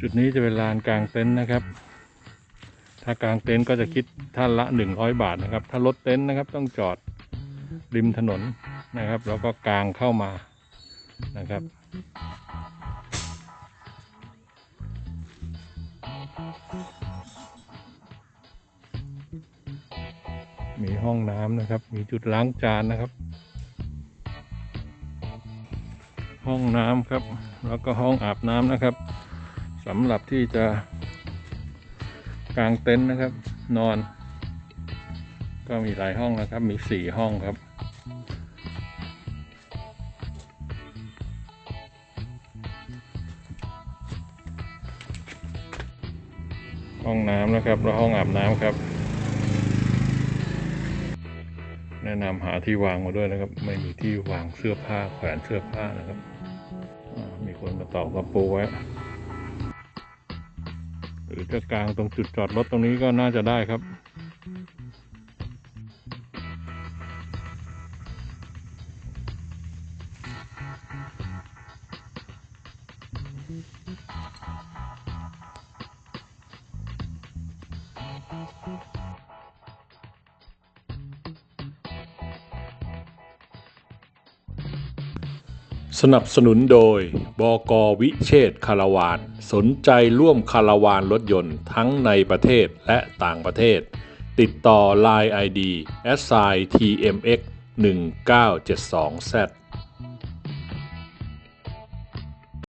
จุดนี้จะเป็นลานกลางเต็นท์นะครับ ถ้ากลางเต็นท์ก็จะคิดท่านละหนึ่งร้อยบาทนะครับ ถ้ารถเต็นท์นะครับต้องจอดริมถนนนะครับ แล้วก็กลางเข้ามานะครับ มีห้องน้ำนะครับ มีจุดล้างจานนะครับ ห้องน้ำครับ แล้วก็ห้องอาบน้ำนะครับสำหรับที่จะกางเต็นท์นะครับ นอน ก็มีหลายห้องนะครับ มีสี่ห้องครับห้องน้ำนะครับ แล้วห้องอาบน้ำครับ แนะนำหาที่วางมาด้วยนะครับ ไม่มีที่วางเสื้อผ้าแขวนเสื้อผ้านะครับมีคนมาตอกระปูไว้หรือจะกลางตรงจุดจอดรถตรงนี้ก็น่าจะได้ครับ สนับสนุนโดย บกวิเชษคาราวาน สนใจร่วมคาราวานรถยนต์ทั้งในประเทศและต่างประเทศ ติดต่อ Line ID s i tmx 1972 z